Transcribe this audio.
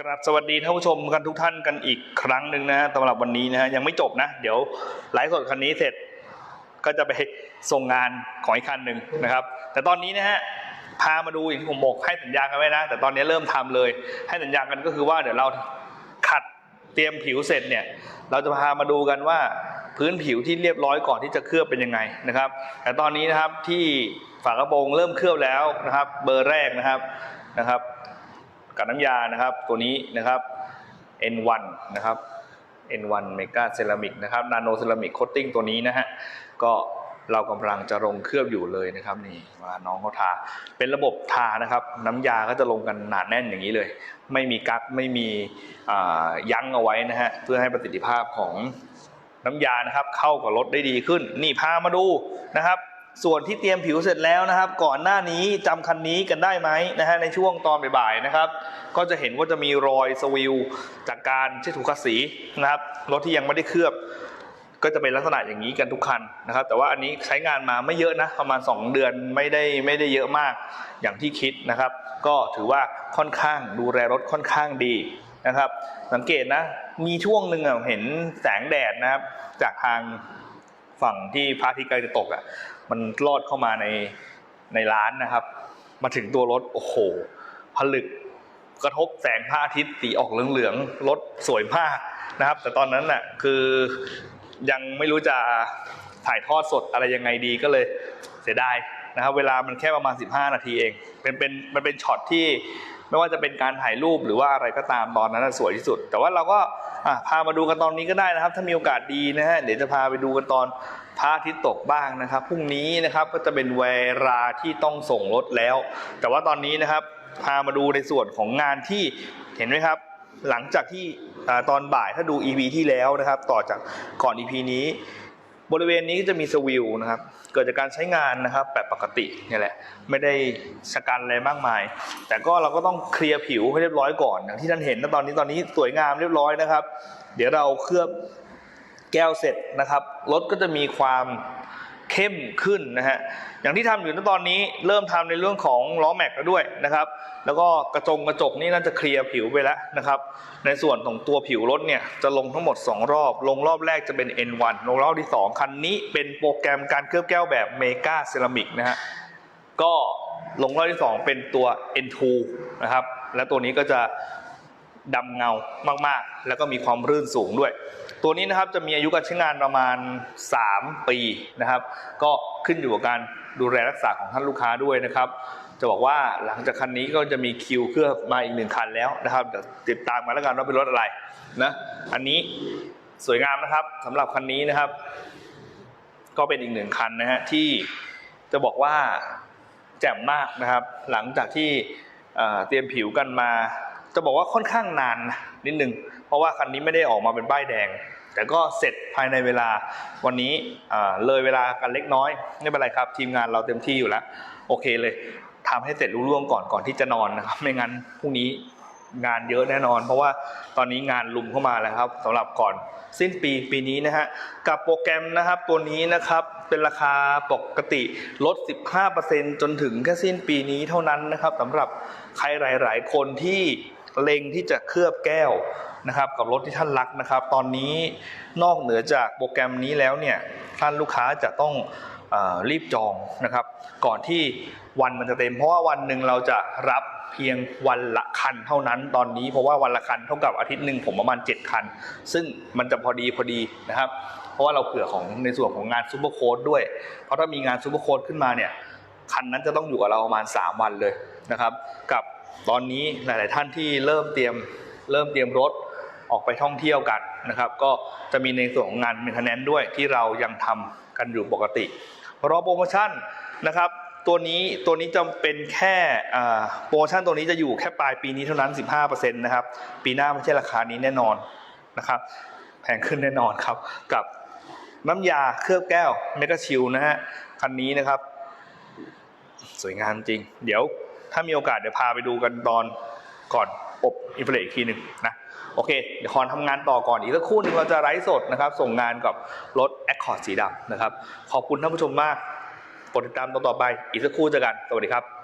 กราบสวัสดีท่านผู้ชมกันทุกท่านกันอีกครั้งหนึ่งนะสำหรับวันนี้นะฮะยังไม่จบนะ เดี๋ยวไลฟ์สดคันนี้เสร็จ ก็จะไปส่งงานของอีกคันหนึ่งนะครับ แต่ตอนนี้นะฮะพามาดูอย่างที่ผมบอกให้สัญญากันไว้นะ แต่ตอนนี้เริ่มทำเลย ให้สัญญากันก็คือว่าเดี๋ยวเราขัดเตรียมผิวเสร็จเนี่ย เราจะพามาดูกันว่าพื้นผิวที่เรียบร้อยก่อนที่จะเคลือบเป็นยังไงนะครับ แต่ตอนนี้นะครับที่ฝากระโปรงเริ่มเคลือบแล้วนะครับ เบอร์แรกนะครับนะครับ กับน้ำยานะครับ ตัวนี้นะครับ N1 นะครับ N1 Mega Ceramic นะครับ Nano Ceramic Coating ตัวนี้นะฮะก็เรากำลังจะลงเคลือบอยู่เลยนะครับนี่มาน้องเขาทา เป็นระบบทานะครับ น้ำยาก็จะลงกันหนาแน่นอย่างนี้เลย ไม่มีกั๊กไม่มียั้งเอาไว้นะฮะเพื่อให้ประสิทธิภาพของน้ำยานะครับ เข้ากับรถได้ดีขึ้น นี่พามาดูนะครับ ส่วนที่เตรียมผิวเสร็จแล้วนะครับ ก่อนหน้านี้จำคันนี้กันได้ไหมนะฮะในช่วงตอนบ่ายๆนะครับ ก็จะเห็นว่าจะมีรอยสวิลจากการเช็ดถูคัสสีนะครับรถที่ยังไม่ได้เคลือบ ก็จะเป็นลักษณะอย่างนี้กันทุกคันนะครับ แต่ว่าอันนี้ใช้งานมาไม่เยอะนะประมาณ 2 เดือนไม่ได้ไม่ได้เยอะมากอย่างที่คิดนะครับ ก็ถือว่าค่อนข้างดูแลรถค่อนข้างดีนะครับ สังเกตนะมีช่วงหนึ่งเห็นแสงแดดนะครับ จากทาง ฝั่งที่พระอาทิตย์กำลังจะตกอะมันลอดเข้ามาในในร้านนะครับ มาถึงตัวรถโอ้โหผลึกกระทบแสงพระอาทิตย์สีออกเหลืองๆรถสวยมากนะครับ แต่ตอนนั้นน่ะคือยังไม่รู้จะถ่ายทอดสดอะไรยังไงดีก็เลยเสียดาย นะครับเวลามันแค่ประมาณ 15 นาทีเอง เป็นเป็นมันเป็นช็อตที่ไม่ว่าจะเป็นการถ่ายรูปหรือว่าอะไรก็ตามตอนนั้นนะสวยที่สุด แต่ว่าเราก็พามาดูกันตอนนี้ก็ได้นะครับ ถ้ามีโอกาสดีนะฮะเดี๋ยวจะพาไปดูกันตอนพระอาทิตย์ตกบ้างนะครับพรุ่งนี้นะครับก็จะเป็นเวลาที่ต้องส่งรถแล้ว แต่ว่าตอนนี้นะครับพามาดูในส่วนของงานที่เห็นไหมครับ หลังจากที่อตอนบ่ายถ้าดู EP ที่แล้วนะครับ ต่อจากก่อน EP นี้ บริเวณนี้ก็จะมีสวิลนะครับ เกิดจากการใช้งานนะครับแบบปกตินี่แหละ ไม่ได้ชะกันอะไรมากมาย แต่ก็เราก็ต้องเคลียร์ผิวให้เรียบร้อยก่อน อย่างที่ท่านเห็นนะตอนนี้ตอนนี้สวยงามเรียบร้อยนะครับ เดี๋ยวเราเคลือบแก้วเสร็จนะครับ รถก็จะมีความ เข้มขึ้นนะฮะอย่างที่ทำอยู่ณตอนนี้เริ่มทำในเรื่องของล้อแม็กแล้วด้วยนะครับ แล้วก็กระจงกระจกนี่น่าจะเคลียร์ผิวไปแล้วนะครับ ในส่วนของตัวผิวรถเนี่ยจะลงทั้งหมด 2 รอบ ลงรอบแรกจะเป็น N1 ลงรอบที่ 2 คันนี้เป็นโปรแกรมการเคลือบแก้วแบบเมกาเซรามิกนะฮะก็ลงรอบที่ 2 เป็นตัว N2 นะครับและตัวนี้ก็จะดำเงามากๆ แล้วก็มีความรื่นสูงด้วย ตัวนี้นะครับจะมีอายุการใช้งานประมาณ 3 ปีนะครับ ก็ขึ้นอยู่กับการดูแลรักษาของท่านลูกค้าด้วยนะครับ จะบอกว่าหลังจากคันนี้ก็จะมีคิวเคลือบมาอีกหนึ่งคันแล้วนะครับเดี๋ยวติดตามกันแล้วกันว่าเป็นรถอะไรนะอันนี้สวยงามนะครับสำหรับคันนี้นะครับ ก็เป็นอีกหนึ่งคันนะฮะที่จะบอกว่าแจ่มมากนะครับ หลังจากที่เตรียมผิวกันมา จะบอกว่าค่อนข้างนานนิดนึง เพราะว่าคันนี้ไม่ได้ออกมาเป็นป้ายแดง แต่ก็เสร็จภายในเวลาวันนี้เอ่อเลยเวลากันเล็กน้อย ไม่เป็นไรครับ ทีมงานเราเต็มที่อยู่แล้ว โอเคเลยทำให้เสร็จรุ่ร่วงก่อนก่อนที่จะนอนนะครับไม่งั้นพรุ่งนี้งานเยอะแน่นอน เพราะว่าตอนนี้งานลุมเข้ามาแล้วครับสำหรับก่อนสิ้นปีปีนี้นะฮะกับโปรแกรมนะครับตัวนี้นะครับเป็นราคาปกติลด 15%จนถึงแค่สิ้นปีนี้เท่านั้นนะครับสำหรับใครหลาย ๆ คนที่ เล็งที่จะเคลือบแก้วนะครับกับรถที่ท่านรักนะครับ ตอนนี้นอกเหนือจากโปรแกรมนี้แล้วเนี่ยท่านลูกค้าจะต้องอรีบจองนะครับ ก่อนที่วันมันจะเต็ม เพราะว่าวันหนึ่งเราจะรับเพียงวันละคันเท่านั้นตอนนี้เพราะว่าวันละคันเท่ากับอาทิตย์หนึ่งผมประมาณ 7 คัน ซึ่งมันจะพอดีพอดีนะครับ เพราะว่าเราเผื่อของในส่วนของงานซูเปอร์โค้ดด้วย เพราะถ้ามีงานซูเปอร์โค้ดขึ้นมาเนี่ยคันนั้นจะต้องอยู่กับเราประมาณ 3 วันเลยนะครับ กับ ตอนนี้หลาย ๆ ท่านที่เริ่มเตรียมเริ่มเตรียมรถออกไปท่องเที่ยวกันนะครับ ก็จะมีในส่วนของงานเมนเทนแนนด้วยที่เรายังทำกันอยู่ปกติรอโปรโมชั่นนะครับ ตัวนี้ตัวนี้จะเป็นแค่โปรโมชั่นตัวนี้จะอยู่แค่ปลายปีนี้เท่านั้น 15%นะครับ ปีหน้าไม่ใช่ราคานี้แน่นอนนะครับ แพงขึ้นแน่นอนครับ กับน้ำยาเคลือบแก้วเมก a ชิลนะฮะคันนี้นะครับ สวยงามจริง เดี๋ยว ถ้ามีโอกาสเดี๋ยวพาไปดูกันตอนก่อนอบอินฟลอีกทีหนึ่งนะโอเค เดี๋ยวคอนทำงานต่อก่อนอีกสักครู่หนึงเราจะไลฟ์สดนะครับ ส่งงานกับรถแอคคอร์ดสีดำนะครับ ขอบคุณท่านผู้ชมมาก กดติดตามตอนต่อไป อีกสักครู่เจอกัน สวัสดีครับ